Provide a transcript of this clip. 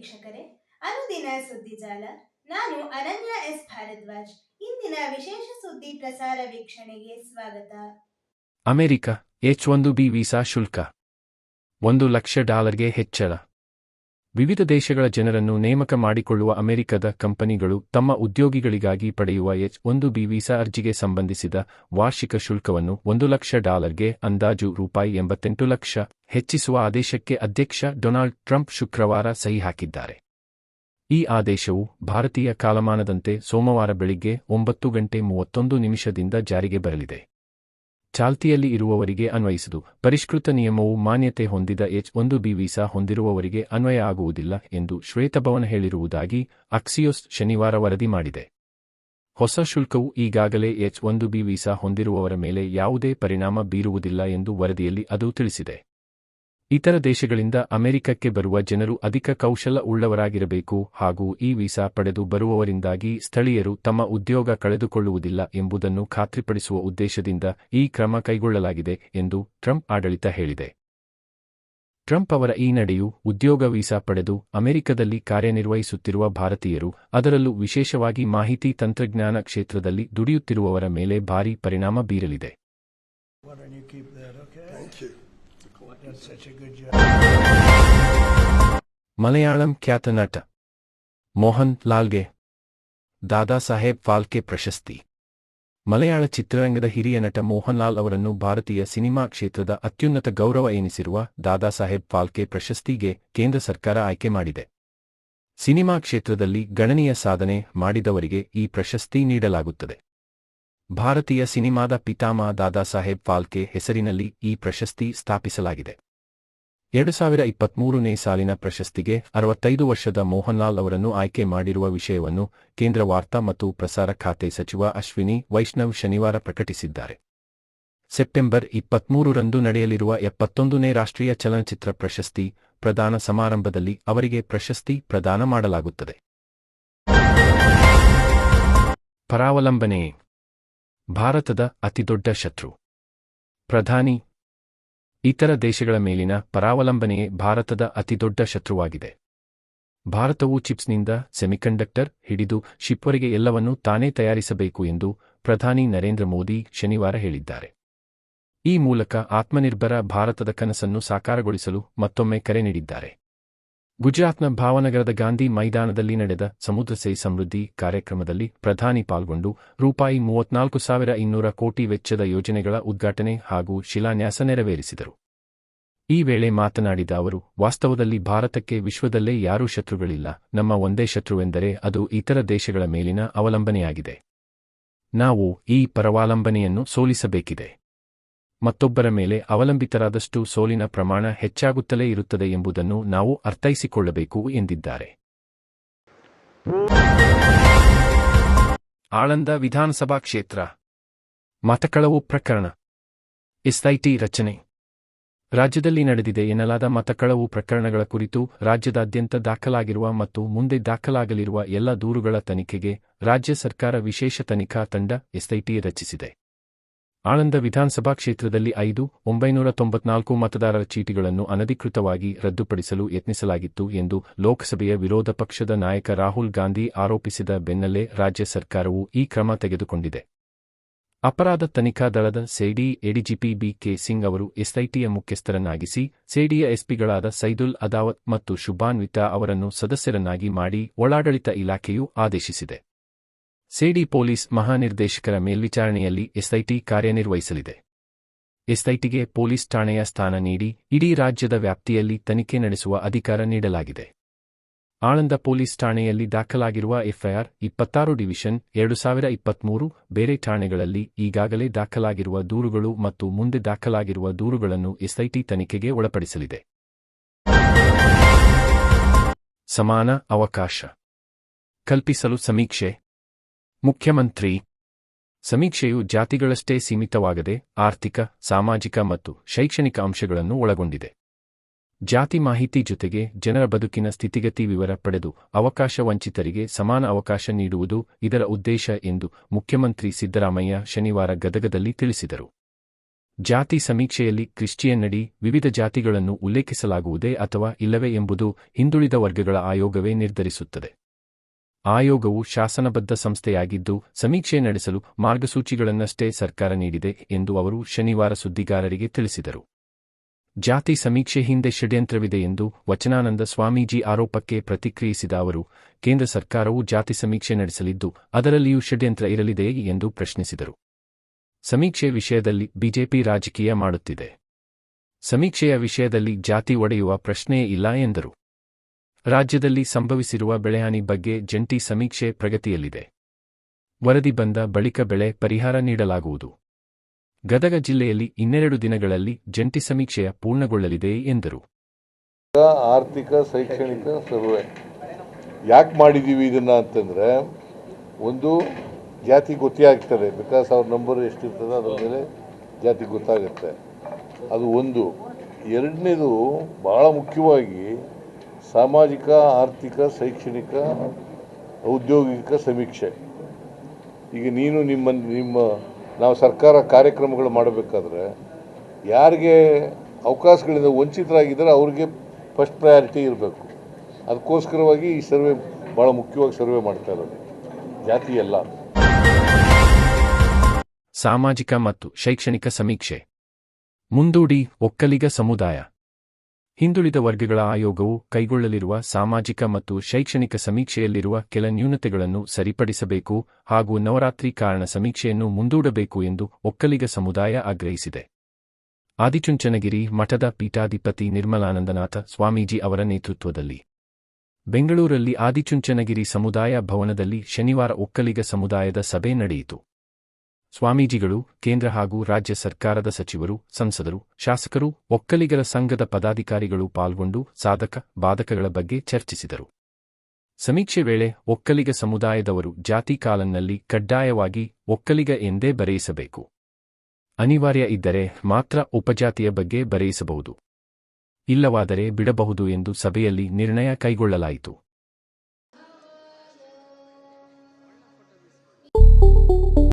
ವೀಕ್ಷಕರೇ, ಅನುದಿನ ಸುದ್ದಿಜಾಲ ನಾನು ಅನನ್ಯ ಎಸ್. ಭಾರದ್ವಾಜ್. ಇಂದಿನ ವಿಶೇಷ ಸುದ್ದಿ ಪ್ರಸಾರ ವೀಕ್ಷಣೆಗೆ ಸ್ವಾಗತ. ಅಮೆರಿಕ ಎಚ್ ಒಂದು ಬಿ ವೀಸಾ ಶುಲ್ಕ. ಒಂದು ಲಕ್ಷ ಡಾಲರ್ಗೆ ಹೆಚ್ಚಳ. ವಿವಿಧ ದೇಶಗಳ ಜನರನ್ನು ನೇಮಕ ಮಾಡಿಕೊಳ್ಳುವ ಅಮೆರಿಕದ ಕಂಪನಿಗಳು ತಮ್ಮ ಉದ್ಯೋಗಿಗಳಿಗಾಗಿ ಪಡೆಯುವ ಎಚ್ ಒಂದು ಬಿ ವೀಸಾ ಅರ್ಜಿಗೆ ಸಂಬಂಧಿಸಿದ ವಾರ್ಷಿಕ ಶುಲ್ಕವನ್ನು ಒಂದು ಲಕ್ಷ ಡಾಲರ್ಗೆ ಅಂದಾಜು ರೂಪಾಯಿ ಎಂಬತ್ತೆಂಟು ಲಕ್ಷ ಹೆಚ್ಚಿಸುವ ಆದೇಶಕ್ಕೆ ಅಧ್ಯಕ್ಷ ಡೊನಾಲ್ಡ್ ಟ್ರಂಪ್ ಶುಕ್ರವಾರ ಸಹಿ ಹಾಕಿದ್ದಾರೆ. ಈ ಆದೇಶವು ಭಾರತೀಯ ಕಾಲಮಾನದಂತೆ ಸೋಮವಾರ ಬೆಳಿಗ್ಗೆ ಒಂಬತ್ತು ಗಂಟೆ ಮೂವತ್ತೊಂದು ನಿಮಿಷದಿಂದ ಜಾರಿಗೆ ಬರಲಿದೆ. ಚಾಲ್ತಿಯಲ್ಲಿ ಇರುವವರಿಗೆ ಅನ್ವಯಿಸದು. ಪರಿಷ್ಕೃತ ನಿಯಮವು ಮಾನ್ಯತೆ ಹೊಂದಿದ ಎಚ್ ಒಂದು ಬಿ ವೀಸಾ ಹೊಂದಿರುವವರಿಗೆ ಅನ್ವಯ ಆಗುವುದಿಲ್ಲ ಎಂದು ಶ್ವೇತಭವನ ಹೇಳಿರುವುದಾಗಿ ಅಕ್ಸಿಯೋಸ್ ಶನಿವಾರ ವರದಿ ಮಾಡಿದೆ. ಹೊಸ ಶುಲ್ಕವು ಈಗಾಗಲೇ ಎಚ್ ಒಂದು ಬಿ ವೀಸಾ ಹೊಂದಿರುವವರ ಮೇಲೆ ಯಾವುದೇ ಪರಿಣಾಮ ಬೀರುವುದಿಲ್ಲ ಎಂದು ವರದಿಯಲ್ಲಿ ಅದು ತಿಳಿಸಿದೆ. ಇತರ ದೇಶಗಳಿಂದ ಅಮೆರಿಕಕ್ಕೆ ಬರುವ ಜನರು ಅಧಿಕ ಕೌಶಲ ಉಳ್ಳವರಾಗಿರಬೇಕು ಹಾಗೂ ಈ ವೀಸಾ ಪಡೆದು ಬರುವವರಿಂದಾಗಿ ಸ್ಥಳೀಯರು ತಮ್ಮ ಉದ್ಯೋಗ ಕಳೆದುಕೊಳ್ಳುವುದಿಲ್ಲ ಎಂಬುದನ್ನು ಖಾತ್ರಿಪಡಿಸುವ ಉದ್ದೇಶದಿಂದ ಈ ಕ್ರಮ ಕೈಗೊಳ್ಳಲಾಗಿದೆ ಎಂದು ಟ್ರಂಪ್ ಆಡಳಿತ ಹೇಳಿದೆ. ಟ್ರಂಪ್ ಅವರ ಈ ನಡೆಯು ಉದ್ಯೋಗ ವೀಸಾ ಪಡೆದು ಅಮೆರಿಕದಲ್ಲಿ ಕಾರ್ಯನಿರ್ವಹಿಸುತ್ತಿರುವ ಭಾರತೀಯರು, ಅದರಲ್ಲೂ ವಿಶೇಷವಾಗಿ ಮಾಹಿತಿ ತಂತ್ರಜ್ಞಾನ ಕ್ಷೇತ್ರದಲ್ಲಿ ದುಡಿಯುತ್ತಿರುವವರ ಮೇಲೆ ಭಾರೀ ಪರಿಣಾಮ ಬೀರಲಿದೆ. Such a good job. Malayalam ಖ್ಯಾತ ನಟ ಮೋಹನ್ ಲಾಲ್ಗೆ ದಾದಾ ಸಾಹೇಬ್ ಫಾಲ್ಕೆ ಪ್ರಶಸ್ತಿ ಮಲಯಾಳ ಚಿತ್ರರಂಗದ ಹಿರಿಯ ನಟ ಮೋಹನ್ ಲಾಲ್ ಅವರನ್ನು ಭಾರತೀಯ ಸಿನಿಮಾ ಕ್ಷೇತ್ರದ ಅತ್ಯುನ್ನತ ಗೌರವ ಎನಿಸಿರುವ ದಾದಾ ಸಾಹೇಬ್ ಫಾಲ್ಕೆ ಪ್ರಶಸ್ತಿಗೆ ಕೇಂದ್ರ ಸರ್ಕಾರ ಆಯ್ಕೆ ಮಾಡಿದೆ. ಸಿನಿಮಾ ಕ್ಷೇತ್ರದಲ್ಲಿ ಗಣನೀಯ ಸಾಧನೆ ಮಾಡಿದವರಿಗೆ ಈ ಪ್ರಶಸ್ತಿ ನೀಡಲಾಗುತ್ತದೆ. ಭಾರತೀಯ ಸಿನಿಮಾದ ಪಿತಾಮಹ ದಾದಾ ಸಾಹೇಬ್ ಫಾಲ್ಕೆ ಹೆಸರಿನಲ್ಲಿ ಈ ಪ್ರಶಸ್ತಿ ಸ್ಥಾಪಿಸಲಾಗಿದೆ. ಎರಡು ಸಾವಿರ ಇಪ್ಪತ್ಮೂರನೇ ಸಾಲಿನ ಪ್ರಶಸ್ತಿಗೆ ಅರವತ್ತೈದು ವರ್ಷದ ಮೋಹನ್ಲಾಲ್ ಅವರನ್ನು ಆಯ್ಕೆ ಮಾಡಿರುವ ವಿಷಯವನ್ನು ಕೇಂದ್ರ ವಾರ್ತಾ ಮತ್ತು ಪ್ರಸಾರ ಖಾತೆ ಸಚಿವ ಅಶ್ವಿನಿ ವೈಷ್ಣವ್ ಶನಿವಾರ ಪ್ರಕಟಿಸಿದ್ದಾರೆ. ಸೆಪ್ಟೆಂಬರ್ ಇಪ್ಪತ್ಮೂರರಂದು ನಡೆಯಲಿರುವ ಎಪ್ಪತ್ತೊಂದನೇ ರಾಷ್ಟ್ರೀಯ ಚಲನಚಿತ್ರ ಪ್ರಶಸ್ತಿ ಪ್ರದಾನ ಸಮಾರಂಭದಲ್ಲಿ ಅವರಿಗೆ ಪ್ರಶಸ್ತಿ ಪ್ರದಾನ ಮಾಡಲಾಗುತ್ತದೆ. ಪರಾವಲಂಬನೆ, ಭಾರತದ ಅತಿದೊಡ್ಡ ಶತ್ರು, ಪ್ರಧಾನಿ ಇತರ ದೇಶಗಳ ಮೇಲಿನ ಪರಾವಲಂಬನೆಯೇ ಭಾರತದ ಅತಿದೊಡ್ಡ ಶತ್ರುವಾಗಿದೆ. ಭಾರತವು ಚಿಪ್ಸ್ನಿಂದ ಸೆಮಿಕಂಡಕ್ಟರ್ ಹಿಡಿದು ಶಿಪ್ವರೆಗೆ ಎಲ್ಲವನ್ನೂ ತಾನೇ ತಯಾರಿಸಬೇಕು ಎಂದು ಪ್ರಧಾನಿ ನರೇಂದ್ರ ಮೋದಿ ಶನಿವಾರ ಹೇಳಿದ್ದಾರೆ. ಈ ಮೂಲಕ ಆತ್ಮನಿರ್ಭರ ಭಾರತದ ಕನಸನ್ನು ಸಾಕಾರಗೊಳಿಸಲು ಮತ್ತೊಮ್ಮೆ ಕರೆ ನೀಡಿದ್ದಾರೆ. ಗುಜರಾತ್ನ ಭಾವನಗರದ ಗಾಂಧಿ ಮೈದಾನದಲ್ಲಿ ನಡೆದ ಸಮುದ್ರ ಸೇ ಸಮೃದ್ಧಿ ಕಾರ್ಯಕ್ರಮದಲ್ಲಿ ಪ್ರಧಾನಿ ಪಾಲ್ಗೊಂಡು ರೂಪಾಯಿ ಮೂವತ್ನಾಲ್ಕು ಸಾವಿರ ಇನ್ನೂರ ಕೋಟಿ ವೆಚ್ಚದ ಯೋಜನೆಗಳ ಉದ್ಘಾಟನೆ ಹಾಗೂ ಶಿಲಾನ್ಯಾಸ ನೆರವೇರಿಸಿದರು. ಈ ವೇಳೆ ಮಾತನಾಡಿದ ಅವರು, ವಾಸ್ತವದಲ್ಲಿ ಭಾರತಕ್ಕೆ ವಿಶ್ವದಲ್ಲೇ ಯಾರೂ ಶತ್ರುಗಳಿಲ್ಲ. ನಮ್ಮ ಒಂದೇ ಶತ್ರುವೆಂದರೆ ಅದು ಇತರ ದೇಶಗಳ ಮೇಲಿನ ಅವಲಂಬನೆಯಾಗಿದೆ. ನಾವು ಈ ಪರವಾಲಂಬನೆಯನ್ನು ಸೋಲಿಸಬೇಕಿದೆ. ಮತ್ತೊಬ್ಬರ ಮೇಲೆ ಅವಲಂಬಿತರಾದಷ್ಟು ಸೋಲಿನ ಪ್ರಮಾಣ ಹೆಚ್ಚಾಗುತ್ತಲೇ ಇರುತ್ತದೆ ಎಂಬುದನ್ನು ನಾವು ಅರ್ಥೈಸಿಕೊಳ್ಳಬೇಕು ಎಂದಿದ್ದಾರೆ. ಆಳಂದ ವಿಧಾನಸಭಾ ಕ್ಷೇತ್ರ. ಮತಕಳವು ಪ್ರಕರಣ. ಎಸ್ಐಟಿ ರಚನೆ. ರಾಜ್ಯದಲ್ಲಿ ನಡೆದಿದೆ ಎನ್ನಲಾದ ಮತಕಳವು ಪ್ರಕರಣಗಳ ಕುರಿತು ರಾಜ್ಯದಾದ್ಯಂತ ದಾಖಲಾಗಿರುವ ಮತ್ತು ಮುಂದೆ ದಾಖಲಾಗಲಿರುವ ಎಲ್ಲ ದೂರುಗಳ ತನಿಖೆಗೆ ರಾಜ್ಯ ಸರ್ಕಾರ ವಿಶೇಷ ತನಿಖಾ ತಂಡ ಎಸ್ಐಟಿ ರಚಿಸಿದೆ. ಆಳಂದ ವಿಧಾನಸಭಾ ಕ್ಷೇತ್ರದಲ್ಲಿ ಐದು ಒಂಬೈನೂರ ತೊಂಬತ್ನಾಲ್ಕು ಮತದಾರರ ಚೀಟಿಗಳನ್ನು ಅನಧಿಕೃತವಾಗಿ ರದ್ದುಪಡಿಸಲು ಯತ್ನಿಸಲಾಗಿತ್ತು ಎಂದು ಲೋಕಸಭೆಯ ವಿರೋಧ ಪಕ್ಷದ ನಾಯಕ ರಾಹುಲ್ ಗಾಂಧಿ ಆರೋಪಿಸಿದ ಬೆನ್ನಲ್ಲೇ ರಾಜ್ಯ ಸರ್ಕಾರವು ಈ ಕ್ರಮ ತೆಗೆದುಕೊಂಡಿದೆ. ಅಪರಾಧ ತನಿಖಾ ದಳದ CID, ADGP B K Singh ಅವರು ಎಸ್ಐಟಿಯ ಮುಖ್ಯಸ್ಥರನ್ನಾಗಿಸಿ, ಸೇಡಿಯ ಎಸ್ಪಿಗಳಾದ ಸೈದುಲ್ ಅದಾವತ್ ಮತ್ತು ಶುಭಾನ್ವಿತಾ ಅವರನ್ನು ಸದಸ್ಯರನ್ನಾಗಿ ಮಾಡಿ ಒಳಾಡಳಿತ ಇಲಾಖೆಯು ಆದೇಶಿಸಿದೆ. ಸೇಡಿ ಪೊಲೀಸ್ ಮಹಾನಿರ್ದೇಶಕರ ಮೇಲ್ವಿಚಾರಣೆಯಲ್ಲಿ ಎಸ್ಐಟಿ ಕಾರ್ಯನಿರ್ವಹಿಸಲಿದೆ. ಎಸ್ಐಟಿಗೆ ಪೊಲೀಸ್ ಠಾಣೆಯ ಸ್ಥಾನ ನೀಡಿ ಇಡೀ ರಾಜ್ಯದ ವ್ಯಾಪ್ತಿಯಲ್ಲಿ ತನಿಖೆ ನಡೆಸುವ ಅಧಿಕಾರ ನೀಡಲಾಗಿದೆ. ಆಳಂದ ಪೊಲೀಸ್ ಠಾಣೆಯಲ್ಲಿ ದಾಖಲಾಗಿರುವ ಎಫ್ಐಆರ್ ಇಪ್ಪತ್ತಾರು ಡಿವಿಷನ್ ಎರಡು ಸಾವಿರ ಇಪ್ಪತ್ಮೂರು ಬೇರೆ ಠಾಣೆಗಳಲ್ಲಿ ಈಗಾಗಲೇ ದಾಖಲಾಗಿರುವ ದೂರುಗಳು ಮತ್ತು ಮುಂದೆ ದಾಖಲಾಗಿರುವ ದೂರುಗಳನ್ನು ಎಸ್ಐಟಿ ತನಿಖೆಗೆ ಒಳಪಡಿಸಲಿದೆ. ಸಮಾನ ಅವಕಾಶ. ಕಲ್ಪಿಸಲು ಸಮೀಕ್ಷೆ. ಮುಖ್ಯಮಂತ್ರಿ, ಸಮೀಕ್ಷೆಯು ಜಾತಿಗಳಷ್ಟೇ ಸೀಮಿತವಾಗದೆ ಆರ್ಥಿಕ, ಸಾಮಾಜಿಕ ಮತ್ತು ಶೈಕ್ಷಣಿಕ ಅಂಶಗಳನ್ನು ಒಳಗೊಂಡಿದೆ. ಜಾತಿ ಮಾಹಿತಿ ಜೊತೆಗೆ ಜನರ ಬದುಕಿನ ಸ್ಥಿತಿಗತಿ ವಿವರ ಪಡೆದು ಅವಕಾಶ ವಂಚಿತರಿಗೆ ಸಮಾನ ಅವಕಾಶ ನೀಡುವುದು ಇದರ ಉದ್ದೇಶ ಎಂದು ಮುಖ್ಯಮಂತ್ರಿ ಸಿದ್ದರಾಮಯ್ಯ ಶನಿವಾರ ಗದಗದಲ್ಲಿ ತಿಳಿಸಿದರು. ಜಾತಿ ಸಮೀಕ್ಷೆಯಲ್ಲಿ ಕ್ರಿಶ್ಚಿಯನ್ನಡಿ ವಿವಿಧ ಜಾತಿಗಳನ್ನು ಉಲ್ಲೇಖಿಸಲಾಗುವುದೇ ಅಥವಾ ಇಲ್ಲವೇ ಎಂಬುದು ಹಿಂದುಳಿದ ವರ್ಗಗಳ ಆಯೋಗವೇ ನಿರ್ಧರಿಸುತ್ತದೆ. ಆಯೋಗವು ಶಾಸನಬದ್ಧ ಸಂಸ್ಥೆಯಾಗಿದ್ದು, ಸಮೀಕ್ಷೆ ನಡೆಸಲು ಮಾರ್ಗಸೂಚಿಗಳನ್ನಷ್ಟೇ ಸರ್ಕಾರ ನೀಡಿದೆ ಎಂದು ಅವರು ಶನಿವಾರ ಸುದ್ದಿಗಾರರಿಗೆ ತಿಳಿಸಿದರು. ಜಾತಿ ಸಮೀಕ್ಷೆ ಹಿಂದೆ ಷಡ್ಯಂತ್ರವಿದೆ ಎಂದು ವಚನಾನಂದ ಸ್ವಾಮೀಜಿ ಆರೋಪಕ್ಕೆ ಪ್ರತಿಕ್ರಿಯಿಸಿದ ಅವರು, ಕೇಂದ್ರ ಸರ್ಕಾರವು ಜಾತಿ ಸಮೀಕ್ಷೆ ನಡೆಸಲಿದ್ದು, ಅದರಲ್ಲಿಯೂ ಷಡ್ಯಂತ್ರ ಇರಲಿದೆಯೇ ಎಂದು ಪ್ರಶ್ನಿಸಿದರು. ಸಮೀಕ್ಷೆ ವಿಷಯದಲ್ಲಿ ಬಿಜೆಪಿ ರಾಜಕೀಯ ಮಾಡುತ್ತಿದೆ. ಸಮೀಕ್ಷೆಯ ವಿಷಯದಲ್ಲಿ ಜಾತಿ ಒಡೆಯುವ ಪ್ರಶ್ನೆಯೇ ಇಲ್ಲ ಎಂದರು. ರಾಜ್ಯದಲ್ಲಿ ಸಂಭವಿಸಿರುವ ಬೆಳೆಹಾನಿ ಬಗ್ಗೆ ಜಂಟಿ ಸಮೀಕ್ಷೆ ಪ್ರಗತಿಯಲ್ಲಿದೆ. ವರದಿ ಬಂದ ಬಳಿಕ ಬೆಳೆ ಪರಿಹಾರ ನೀಡಲಾಗುವುದು. ಗದಗ ಜಿಲ್ಲೆಯಲ್ಲಿ ಇನ್ನೆರಡು ದಿನಗಳಲ್ಲಿ ಜಂಟಿ ಸಮೀಕ್ಷೆಯ ಪೂರ್ಣಗೊಳ್ಳಲಿದೆ ಎಂದರು. ಆರ್ಥಿಕ, ಶೈಕ್ಷಣಿಕ ಸರ್ವೆ. ಯಾಕೆ ಮಾಡಿದ್ದೀವಿ ಇದನ್ನು ಅಂತಂದರೆ, ಒಂದು ಜಾತಿ ಗೊತ್ತೇ ಆಗ್ತದೆ ಬಿಕಾಸ್ ಅವ್ರ ನಂಬರ್ ಎಷ್ಟಿರ್ತದೆ ಅದರ ಮೇಲೆ ಜಾತಿ ಗೊತ್ತಾಗುತ್ತೆ. ಅದು ಒಂದು. ಎರಡನೇದು ಭಾಳ ಮುಖ್ಯವಾಗಿ ಸಾಮಾಜಿಕ, ಆರ್ಥಿಕ, ಶೈಕ್ಷಣಿಕ, ಔದ್ಯೋಗಿಕ ಸಮೀಕ್ಷೆ. ಈಗ ನೀನು ನಿಮ್ಮ ನಿಮ್ಮ, ನಾವು ಸರ್ಕಾರ ಕಾರ್ಯಕ್ರಮಗಳು ಮಾಡಬೇಕಾದ್ರೆ ಯಾರಿಗೆ ಅವಕಾಶಗಳಿಂದ ವಂಚಿತರಾಗಿದ್ದರೆ ಅವ್ರಿಗೆ ಫಸ್ಟ್ ಪ್ರಯಾರಿಟಿ ಇರಬೇಕು. ಅದಕ್ಕೋಸ್ಕರವಾಗಿ ಈ ಸರ್ವೆ ಭಾಳ ಮುಖ್ಯವಾಗಿ ಸರ್ವೆ ಮಾಡ್ತಾ ಇರೋದು. ಜಾತಿ ಎಲ್ಲ. ಸಾಮಾಜಿಕ ಮತ್ತು ಶೈಕ್ಷಣಿಕ ಸಮೀಕ್ಷೆ. ಮುಂದೂಡಿ ಒಕ್ಕಲಿಗ ಸಮುದಾಯ. ಹಿಂದುಳಿದ ವರ್ಗಗಳ ಆಯೋಗವು ಕೈಗೊಳ್ಳಲಿರುವ ಸಾಮಾಜಿಕ ಮತ್ತು ಶೈಕ್ಷಣಿಕ ಸಮೀಕ್ಷೆಯಲ್ಲಿರುವ ಕೆಲ ನ್ಯೂನತೆಗಳನ್ನು ಸರಿಪಡಿಸಬೇಕು ಹಾಗೂ ನವರಾತ್ರಿ ಕಾರಣ ಸಮೀಕ್ಷೆಯನ್ನು ಮುಂದೂಡಬೇಕು ಎಂದು ಒಕ್ಕಲಿಗ ಸಮುದಾಯ ಆಗ್ರಹಿಸಿದೆ. ಆದಿಚುಂಚನಗಿರಿ ಮಠದ ಪೀಠಾಧಿಪತಿ ನಿರ್ಮಲಾನಂದನಾಥ ಸ್ವಾಮೀಜಿ ಅವರ ನೇತೃತ್ವದಲ್ಲಿ. ಬೆಂಗಳೂರಲ್ಲಿ ಆದಿಚುಂಚನಗಿರಿ ಸಮುದಾಯ ಭವನದಲ್ಲಿ ಶನಿವಾರ ಒಕ್ಕಲಿಗ ಸಮುದಾಯದ ಸಭೆ ನಡೆಯಿತು. ಸ್ವಾಮೀಜಿಗಳು, ಕೇಂದ್ರ ಹಾಗೂ ರಾಜ್ಯ ಸರ್ಕಾರದ ಸಚಿವರು, ಸಂಸದರು, ಶಾಸಕರು, ಒಕ್ಕಲಿಗರ ಸಂಘದ ಪದಾಧಿಕಾರಿಗಳು ಪಾಲ್ಗೊಂಡು ಸಾಧಕ, ಬಾಧಕಗಳ ಬಗ್ಗೆ ಚರ್ಚಿಸಿದರು. ಸಮೀಕ್ಷೆ ವೇಳೆ ಒಕ್ಕಲಿಗ ಸಮುದಾಯದವರು ಜಾತಿ ಕಾಲನ್ನಲ್ಲಿ ಕಡ್ಡಾಯವಾಗಿ ಒಕ್ಕಲಿಗ ಎಂದೇ ಬರೆಯಿಸಬೇಕು. ಅನಿವಾರ್ಯ ಇದ್ದರೆ ಮಾತ್ರ ಉಪಜಾತಿಯ ಬಗ್ಗೆ ಬರೆಯಿಸಬಹುದು. ಇಲ್ಲವಾದರೆ ಬಿಡಬಹುದು ಎಂದು ಸಭೆಯಲ್ಲಿ ನಿರ್ಣಯ ಕೈಗೊಳ್ಳಲಾಯಿತು.